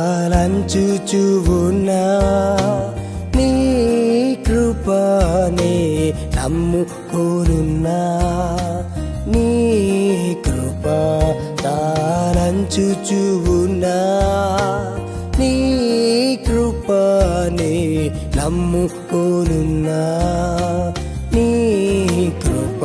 తాళంచుచు ఉన్నా నీ కృపనే నమ్ముకోనున్నా. నీ కృప తాళంచుచు ఉన్నా నీ కృపనే నమ్ముకోనున్నా. నీ కృప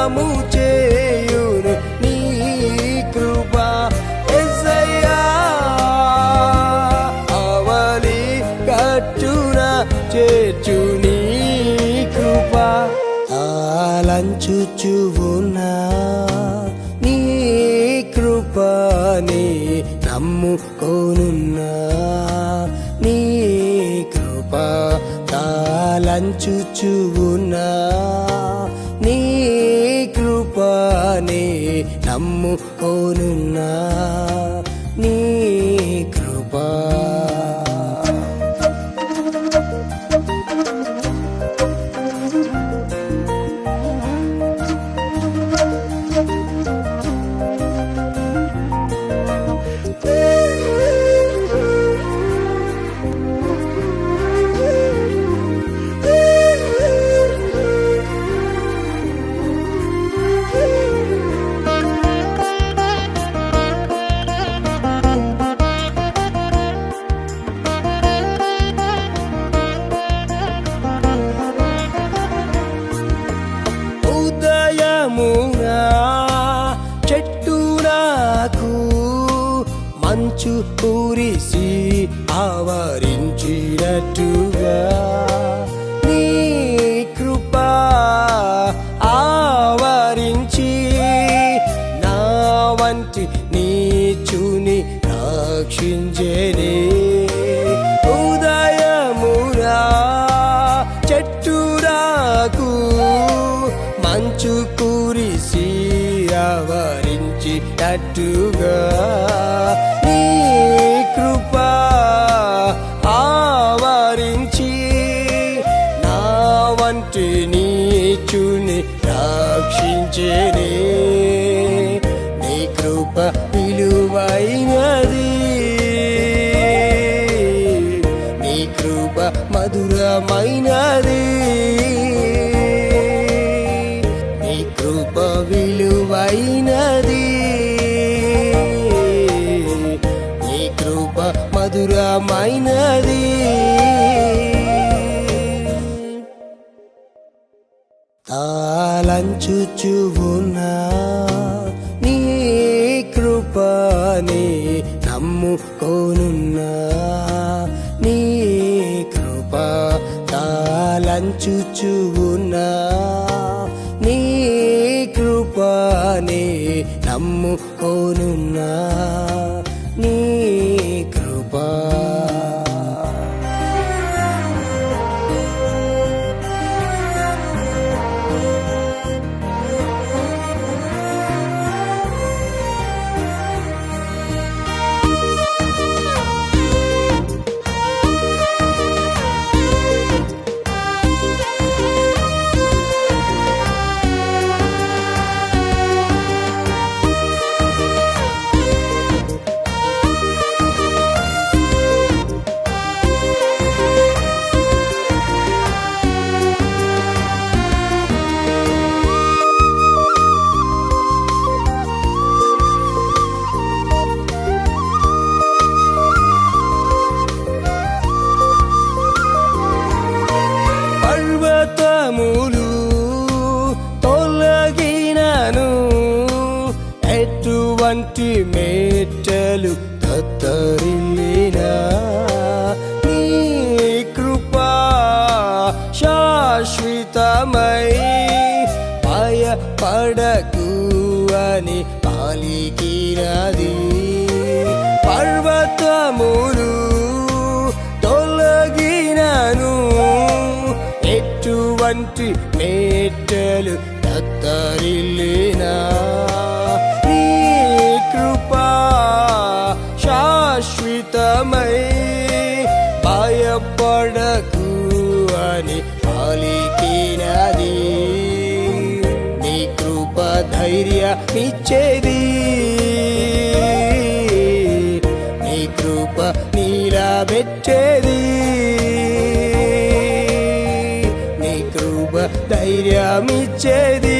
పరిపూర్ణము చేయును నీ కృప. ఎస్సయ్యా అవలి కట్టున చేర్చు నీ కృప. తాళంచుచు ఉన్నా నీ కృపని నమ్ముకోనున్నా. నీ కృప తాళంచుచు ఉన్నా నమ్ముకోనున్నా ఉదయమునా చెట్టు నాకు మంచు పూరిసి ఆవరించినట్టు. కురిసి ఆవరించినట్టుగా నీ కృప ఆవరించి నా వంటి నీచుని రక్షించేనే. నీ కృప విలువైనది. నీ కృప మధురమైనది. విలువైనది. నీ కృప మధురమైనది. తాళంచుచు నీ కృపని నమ్ముకోనున్నా. నీ కృప తాళంచుచు నమ్ముకోనున్నా నీ వంటి మేటలు తత్తరిల్లినా నీ కృపా శాశ్వతమై భయపడకు అని పాలికినది. పర్వతములు తొలగినను ఎటువంటి మేటలు తత్తరిల్లినా ఇచ్చేది. నీ కృప నీలాబెచ్చేది నీ కృప ధైర్యమిచ్చేది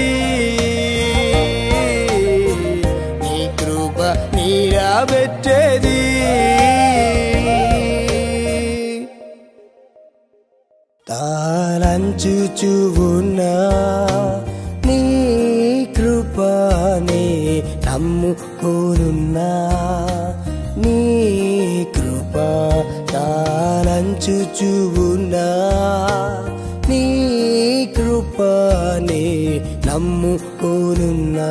నీ కృప నీలాబెచ్చేది తాళంచుచు నమ్ముకోనున్నా. నీ కృప తానంచుచున్నా నీ కృపనే నమ్ముకోనున్నా.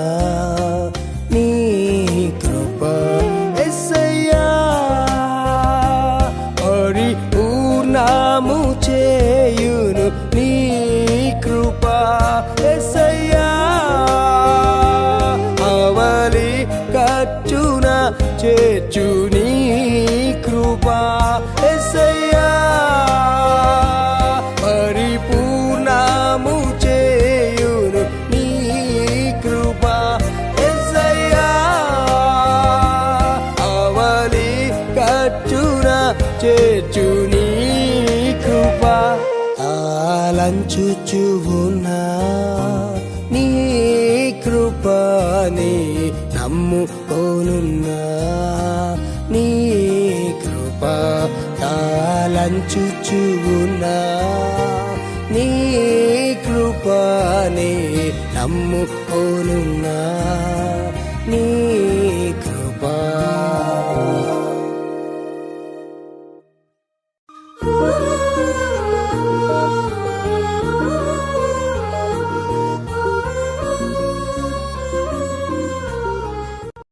అవలి కచ్చున చేర్చు నీ కృప ఎస్సయ్యా పరిపూర్ణము చేయును నీ కృపా ఎస్సయ్యా అవలి కచ్చున చేర్చు నీ కృప ఆలంచుచు ఉన్నా నీ కృపని నమ్ముకోనున్నా నీ కృప తాళంచుచున్నా. నీ కృపనే నమ్ము